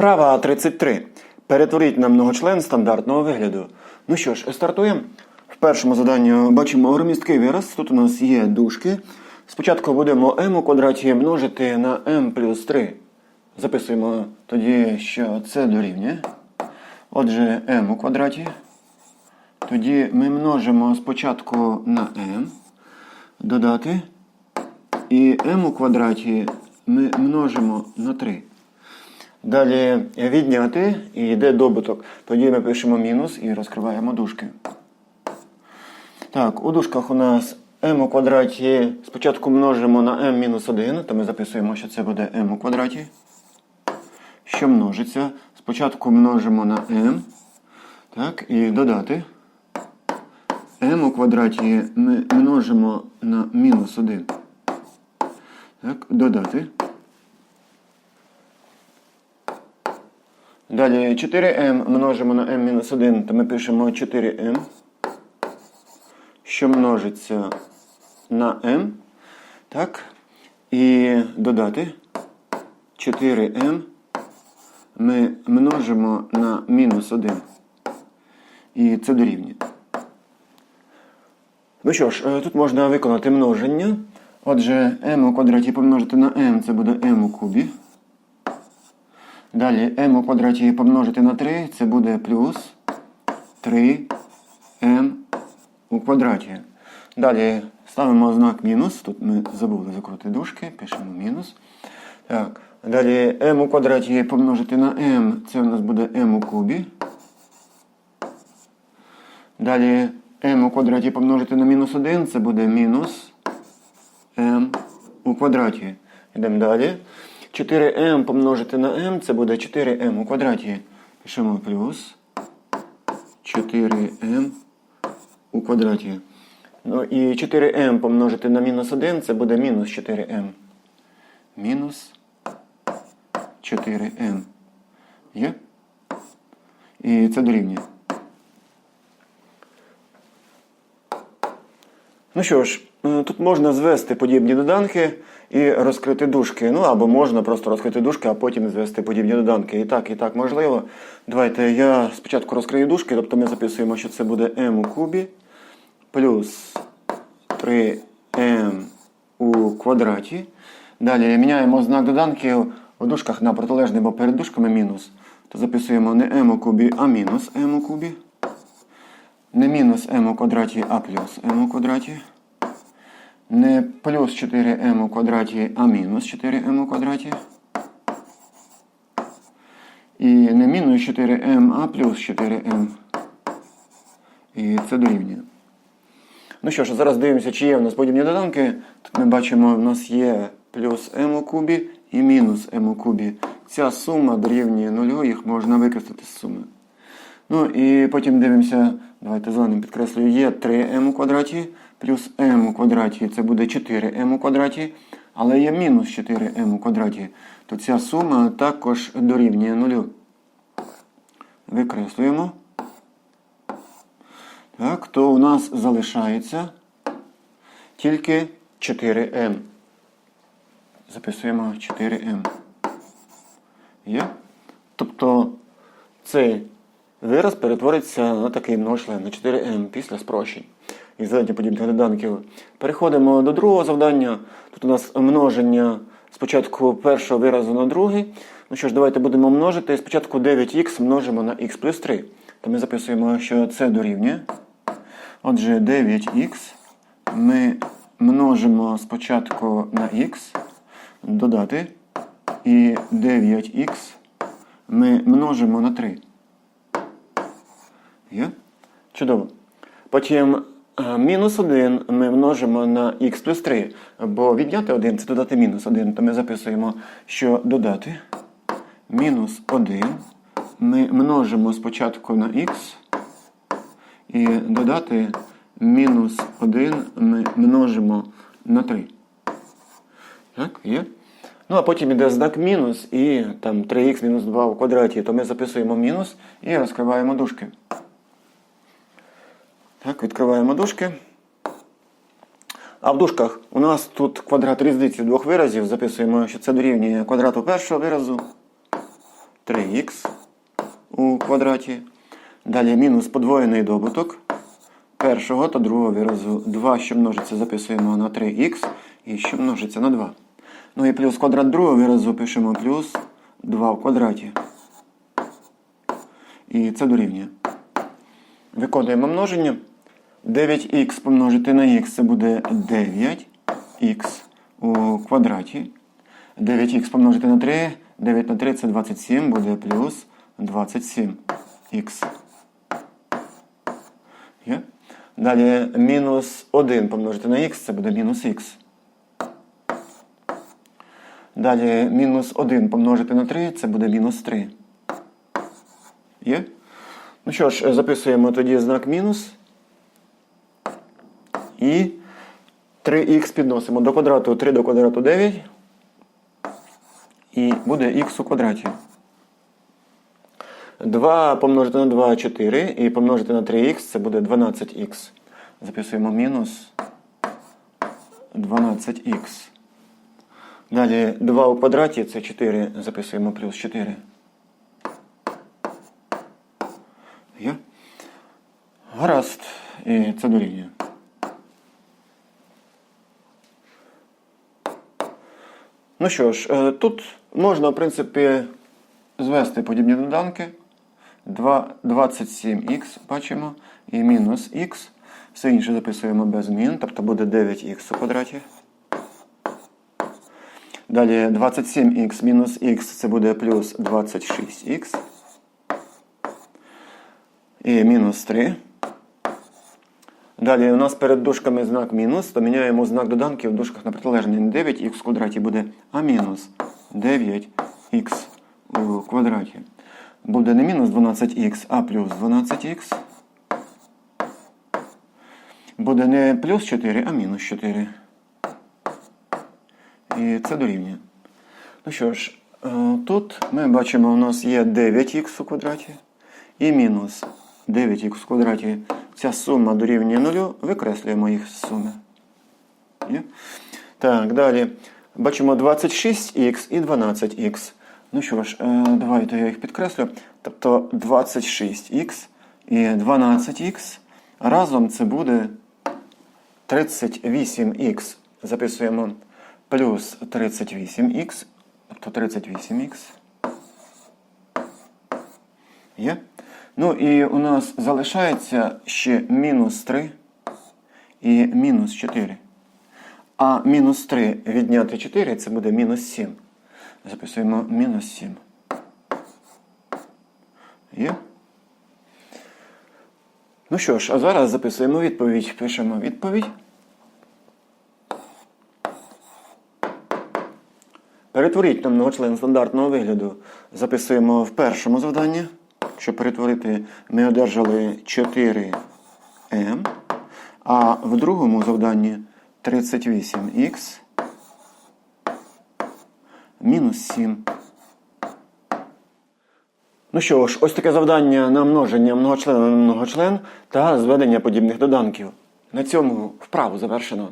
Вправа 33. Перетворіть на многочлен стандартного вигляду. Ну що ж, стартуємо. В першому заданні бачимо громісткий вираз. Тут у нас є дужки. Спочатку будемо m у квадраті множити на m плюс 3. Записуємо тоді, що це дорівнює. Отже, m у квадраті. Тоді ми множимо спочатку на m, додати. І m у квадраті ми множимо на 3. Далі відняти і йде добуток. Тоді ми пишемо мінус і розкриваємо дужки. Так, у дужках у нас m у квадраті спочатку множимо на m мінус 1, то ми записуємо, що це буде m у квадраті. Що множиться? Спочатку множимо на m. Так, і додати. m у квадраті ми множимо на мінус 1. Так, додати. Далі 4m множимо на m-1, то ми пишемо 4m, що множиться на m. Так. І додати 4m ми множимо на мінус 1. І це дорівнює. Ну що ж, е, тут можна виконати множення. Отже, m у квадраті помножити на m це буде m у кубі. Далі m у квадраті помножити на 3, це буде плюс 3m у квадраті. Далі ставимо знак мінус. Тут ми забули закрути дужки, пишемо мінус. Так. Далі m у квадраті помножити на m, це у нас буде m у кубі. Далі m у квадраті помножити на мінус 1, це буде мінус m у квадраті. Йдемо далі. 4m помножити на m, це буде 4m у квадраті. Пишемо плюс 4m у квадраті. Ну і 4m помножити на мінус 1, це буде мінус 4m. Мінус 4m. Є? І це дорівнює. Ну що ж, е, тут можна звести подібні доданки і розкрити дужки. Ну або можна просто розкрити дужки, а потім звести подібні доданки. І так, і так можливо. Давайте я спочатку розкрию дужки, тобто ми записуємо, що це буде m у кубі плюс 3m у квадраті. Далі міняємо знак доданків у дужках на протилежний, бо перед дужками мінус. То записуємо не m у кубі, а мінус m у кубі. Не мінус m у квадраті, а плюс m у квадраті. Не плюс 4m у квадраті, а мінус 4m у квадраті. І не мінус 4m, а плюс 4m. І це дорівнює. Ну що ж, зараз дивимося, чи є в нас подібні доданки. Тут ми бачимо, в нас є плюс m у кубі і мінус m у кубі. Ця сума дорівнює нулю, їх можна використати з суми. Ну і потім дивимося, давайте зеленим підкреслюю, є 3m у квадраті, плюс m у квадраті, це буде 4m у квадраті, але є мінус 4m у квадраті, то ця сума також дорівнює нулю. Викреслюємо. Так, то у нас залишається тільки 4m. Записуємо 4m. Є? Тобто цей вираз перетвориться на такий многочлен, на 4m після спрощень і задання подібних доданків. Переходимо до другого завдання. Тут у нас множення спочатку першого виразу на другий. Ну що ж, давайте будемо множити. Спочатку 9х множимо на х плюс 3. То ми записуємо, що це дорівнює. Отже, 9х ми множимо спочатку на х, додати. І 9х ми множимо на 3. Є? Чудово. Потім е, мінус 1 ми множимо на х плюс 3, бо відняти 1 це додати мінус 1, то ми записуємо, що додати мінус 1 ми множимо спочатку на х і додати мінус 1 ми множимо на 3. Так, є? Ну, а потім йде знак мінус і там 3х мінус 2 у квадраті, то ми записуємо мінус і розкриваємо дужки. Так, відкриваємо дужки. А в дужках у нас тут квадрат різниці двох виразів. Записуємо, що це дорівнює квадрату першого виразу. 3х у квадраті. Далі мінус подвоєний добуток першого та другого виразу. 2, що множиться, записуємо на 3х і що множиться на 2. Ну і плюс квадрат другого виразу пишемо плюс 2 в квадраті. І це дорівнює. Виконуємо множення. 9х помножити на х це буде 9х у квадраті. 9х помножити на 3, 9 на 3 це 27, буде плюс 27х. Є? Далі мінус 1 помножити на х, це буде мінус х. Далі мінус 1 помножити на 3, це буде мінус 3. Є? Ну що ж, записуємо тоді знак мінус. І 3х підносимо до квадрату 3 до квадрату 9. І буде х у квадраті. 2 помножити на 2 4 і помножити на 3х це буде 12х. Записуємо мінус 12х. Далі 2 у квадраті це 4. Записуємо плюс 4. Є? Гаразд. І це дорівнює. Ну що ж, е, тут можна, в принципі, звести подібні доданки. 27х бачимо і мінус х. Все інше записуємо без змін, тобто буде 9х у квадраті. Далі 27х мінус х це буде плюс 26х. І мінус 3. Далі у нас перед дужками знак мінус, то міняємо знак доданки в дужках на протилежний. 9х в квадраті буде, а мінус 9х у квадраті. Буде не мінус 12х, а плюс 12х. Буде не плюс 4, а мінус 4. І це дорівнює. Ну що ж, е, тут ми бачимо, у нас є 9х у квадраті і мінус 9х в квадраті. Ця сума дорівнює нулю, викреслюємо їх з суми. Так, далі. Бачимо 26х і 12х. Ну що ж, е, давайте я їх підкреслю. Тобто 26х і 12х. Разом це буде 38х. Записуємо плюс 38х, тобто 38х. Є? Ну і у нас залишається ще мінус 3 і мінус 4. А мінус 3 відняти 4 це буде мінус 7. Записуємо мінус 7. Є? Ну що ж, а зараз записуємо відповідь. Пишемо відповідь. Перетворіть на многочлен стандартного вигляду. Записуємо в першому завданні. Щоб перетворити, ми одержали 4m, а в другому завданні 38х мінус 7. Ну що ж, ось таке завдання на множення многочлена на многочлен та зведення подібних доданків. На цьому вправу завершено.